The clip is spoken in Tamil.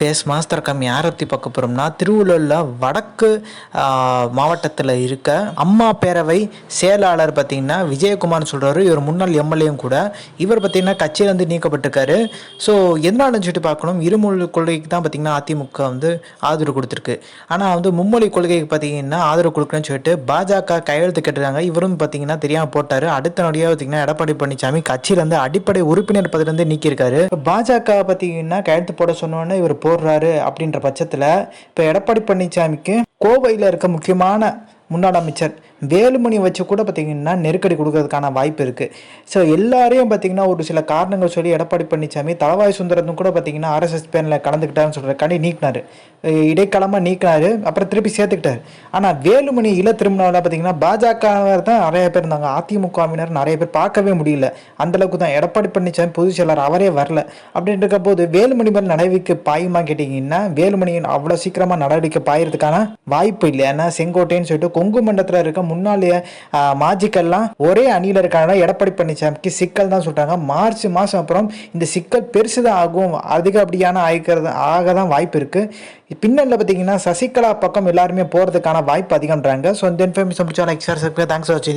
பேஸ் மாஸ்டர் கம்மி யாரை பற்றி பார்க்க போகிறோம்னா திருவள்ளூரில் வடக்கு மாவட்டத்தில் இருக்க அம்மா பேரவை செயலாளர் பார்த்திங்கன்னா விஜயகுமார்னு சொல்கிறாரு இவர் முன்னாள் எம்எல்ஏயும் கூட. இவர் பார்த்தீங்கன்னா கட்சியிலேருந்து நீக்கப்பட்டிருக்காரு. ஸோ எதனாலன்னு சொல்லிட்டு பார்க்கணும்? இருமொழி கொள்கைக்கு தான் பார்த்தீங்கன்னா அதிமுக வந்து ஆதரவு கொடுத்துருக்கு. ஆனால் வந்து மும்மொழி கொள்கைக்கு பார்த்தீங்கன்னா ஆதரவு கொடுக்குறேன்னு சொல்லிட்டு பாஜக கையெழுத்து கேட்டிருக்காங்க. இவரும் பார்த்தீங்கன்னா தெரியாமல் போட்டார். அடுத்த நொடியாக பார்த்திங்கன்னா எடப்பாடி பழனிசாமி கட்சியிலேருந்து அடிப்படை உறுப்பினர் பதவியிலேருந்து நீக்கியிருக்காரு. பாஜக பார்த்திங்கன்னா கையெழுத்து போட சொன்னோன்னே இவர் கோர்றாரு அப்படின்ற பட்சத்தில் இப்போ எடப்பாடி பழனிசாமிக்கு கோவையில் இருக்க முக்கியமான முன்னாள் அமைச்சர் வேலுமணி வச்சு கூட பார்த்திங்கன்னா நெருக்கடி கொடுக்கறதுக்கான வாய்ப்பு இருக்குது ஸோ எல்லாரையும் பார்த்தீங்கன்னா ஒரு சில காரணங்கள் சொல்லி எடப்பாடி பழனிசாமி தலவாய் சுந்தரத்தும் கூட பார்த்தீங்கன்னா ஆர்எஸ்எஸ் பேனில் கலந்துக்கிட்டாருன்னு சொல்கிறக்காண்டி நீக்கினார். இடைக்காலமாக நீக்கினார் அப்புறம் திருப்பி சேர்த்துக்கிட்டாரு. ஆனால் வேலுமணி இள திருமணத்தில் பார்த்தீங்கன்னா பாஜகவர் தான் நிறைய பேர் இருந்தாங்க. அதிமுகவினர் நிறைய பேர் பார்க்கவே முடியல. அந்த அளவுக்கு தான் எடப்பாடி பழனிசாமி பொதுச் செயலர் அவரே வரல. அப்படின்ட்டு இருக்க போது வேலுமணி மேல் நடவடிக்கை பாயுமா கேட்டிங்கன்னா வேலுமணியின் அவ்வளோ சீக்கிரமாக நடவடிக்கை பாயறதுக்கான வாய்ப்பு இல்லை. ஏன்னா செங்கோட்டைன்னு சொல்லிட்டு கொங்கு மண்டலத்தில் இருக்க முன்னாள் மாஜிக்கெல்லாம் ஒரே அணியில் இருக்காங்க எடப்பாடி பழனிசாமிக்கு சிக்கல் தான் சொல்கிறாங்க மார்ச் மாதம் அப்புறம் இந்த சிக்கல் பெருசு தான் ஆகும் அதிகப்படியான ஆகிக்கிறது ஆக தான் வாய்ப்பு இருக்குது பின்னல்ல பார்த்தீங்கன்னா சசிகலா பக்கம் எல்லாருமே போகிறதுக்கான வாய்ப்பு அதிகம்ன்றாங்க. ஸோ இந்த இன்ஃபர்மேஷன் பிடிச்சா லைக் சார் தேங்க்ஸ் ஃபார் வாட்சிங்